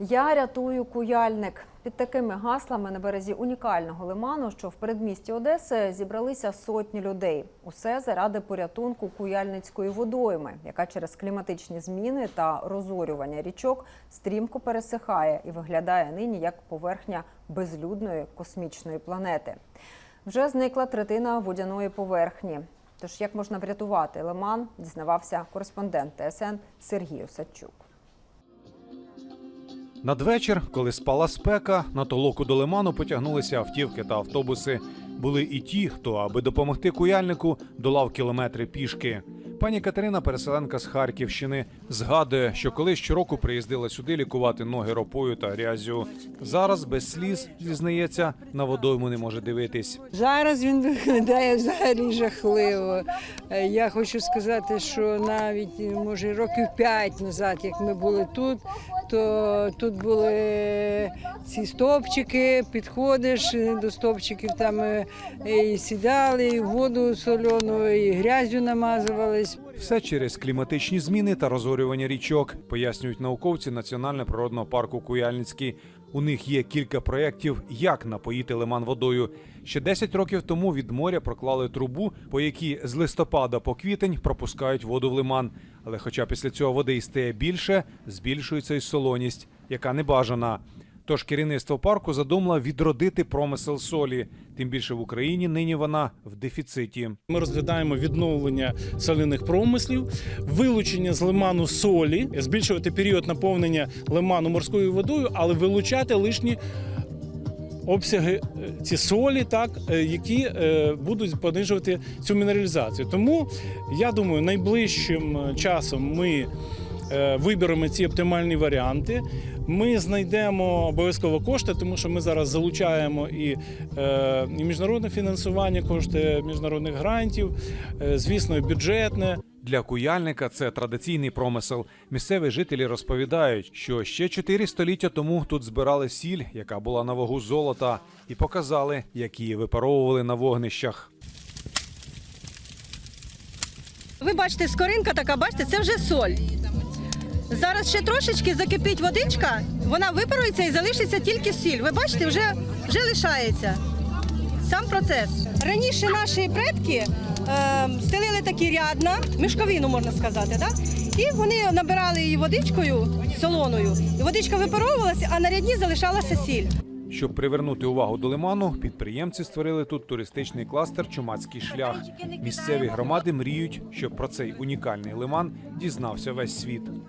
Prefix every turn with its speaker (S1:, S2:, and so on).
S1: Я рятую куяльник. Під такими гаслами на березі унікального лиману, що в передмісті Одеси, зібралися сотні людей. Усе заради порятунку куяльницької водойми, яка через кліматичні зміни та розорювання річок стрімко пересихає і виглядає нині як поверхня безлюдної космічної планети. Вже зникла третина водяної поверхні. Тож як можна врятувати лиман, дізнавався кореспондент ТСН Сергій Осадчук.
S2: Надвечір, коли спала спека, на толоку до лиману потягнулися автівки та автобуси. Були і ті, хто, аби допомогти куяльнику, долав кілометри пішки. Пані Катерина, переселенка з Харківщини, згадує, що колись щороку приїздила сюди лікувати ноги ропою та грязю. Зараз без сліз, зізнається, на водойму не може дивитись.
S3: Зараз він виглядає взагалі жахливо. Е, Я хочу сказати, що навіть може років п'ять назад, як ми були тут, то тут були ці стовпчики, підходиш е, до стовпчиків, там е, і сідали, і воду соляну, і грязю намазувались.
S2: Все через кліматичні зміни та розорювання річок, пояснюють науковці Національного природного парку Куяльницький. У них є кілька проєктів, як напоїти лиман водою. Ще 10 років тому від моря проклали трубу, по якій з листопада по квітень пропускають воду в лиман. Але хоча після цього води і стає більше, збільшується і солоність, яка не бажана. Тож керівництво парку задумало відродити промисел солі. Тим більше в Україні нині вона в дефіциті.
S4: Ми розглядаємо відновлення соляних промислів, вилучення з лиману солі, збільшувати період наповнення лиману морською водою, але вилучати лишні обсяги е, ці солі, так е, які е, будуть понижувати цю мінералізацію. Тому я думаю, найближчим е, часом ми е, виберемо ці оптимальні варіанти. Ми знайдемо обов'язково кошти, тому що ми зараз залучаємо і, е, і міжнародне фінансування, кошти міжнародних грантів, е, звісно, і бюджетне.
S2: Для куяльника це традиційний промисел. Місцеві жителі розповідають, що ще чотири століття тому тут збирали сіль, яка була на вагу золота, і показали, як її випаровували на вогнищах.
S5: Ви бачите, скоринка така, бачите, це вже соль. Зараз ще трошечки закипить водичка, вона випарується і залишиться тільки сіль. Ви бачите, вже, вже лишається. Сам процес. Раніше наші предки е, стелили такі рядна, мішковину можна сказати, да? і вони набирали її водичкою солоною. І водичка випаровувалася, а на рядні залишалася сіль.
S2: Щоб привернути увагу до лиману, підприємці створили тут туристичний кластер Чумацький шлях. Місцеві громади мріють, щоб про цей унікальний лиман дізнався весь світ.